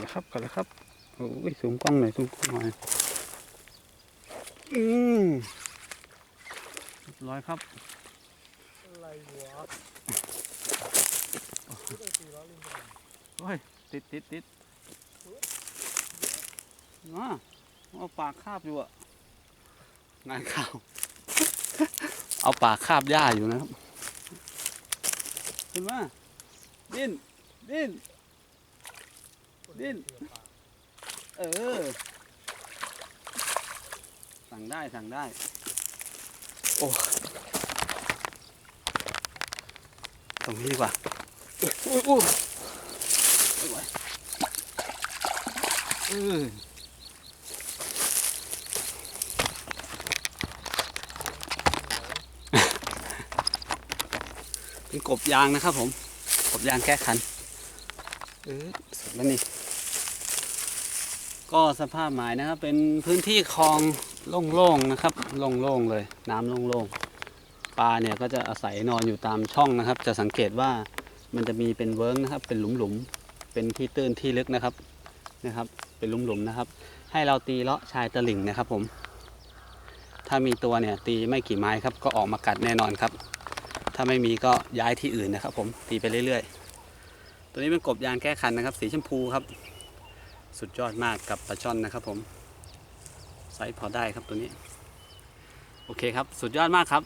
แล้วครับกัดแล้วครับโอ้ยสูงกล้องหน่อยสูงกล้องหน่อยอืมร้อยครับอะไรวะตีล้อลิงกันโอ้ยติดติดติดอ่าเอาปากคาบอยู่อะงานข่าว เอาปากคาบหญ้าอยู่นะครับขึ้นมดิ้นดิ้น ดิ้น เออ สั่งได้สั่งได้ โอ้ ตรงนี้ดีกว่าอุ้ยอุ้ยไม่ไหวเออเป็นกบยางนะครับผม กบยางแก้คัน เออสุดแล้วนี่ ก็สภาพหมายนะครับ เป็นพื้นที่คลองโล่งๆนะครับ โล่งๆเลย น้ำโล่งๆ ปลาเนี่ยก็จะอาศัยนอนอยู่ตามช่องนะครับ จะสังเกตว่ามันจะมีเป็นเวิร์กนะครับ เป็นหลุมๆ เป็นที่ตื้นที่ลึกนะครับ นะครับ เป็นหลุมๆนะครับ ให้เราตีเลาะชายตะลิ่งนะครับผม ถ้ามีตัวเนี่ยตีไม่กี่ไม้ครับ ก็ออกมากัดแน่นอนครับ ถ้าไม่มีก็ย้ายที่อื่นนะครับ ผม ตีไปเรื่อยๆ ตัวนี้เป็นกบยางแก้คันนะครับ สีชมพูครับ สุดยอดมากกับปลาช่อนนะครับผมไซส์พอได้ครับตัวนี้ โอเคครับ สุดยอดมากครับ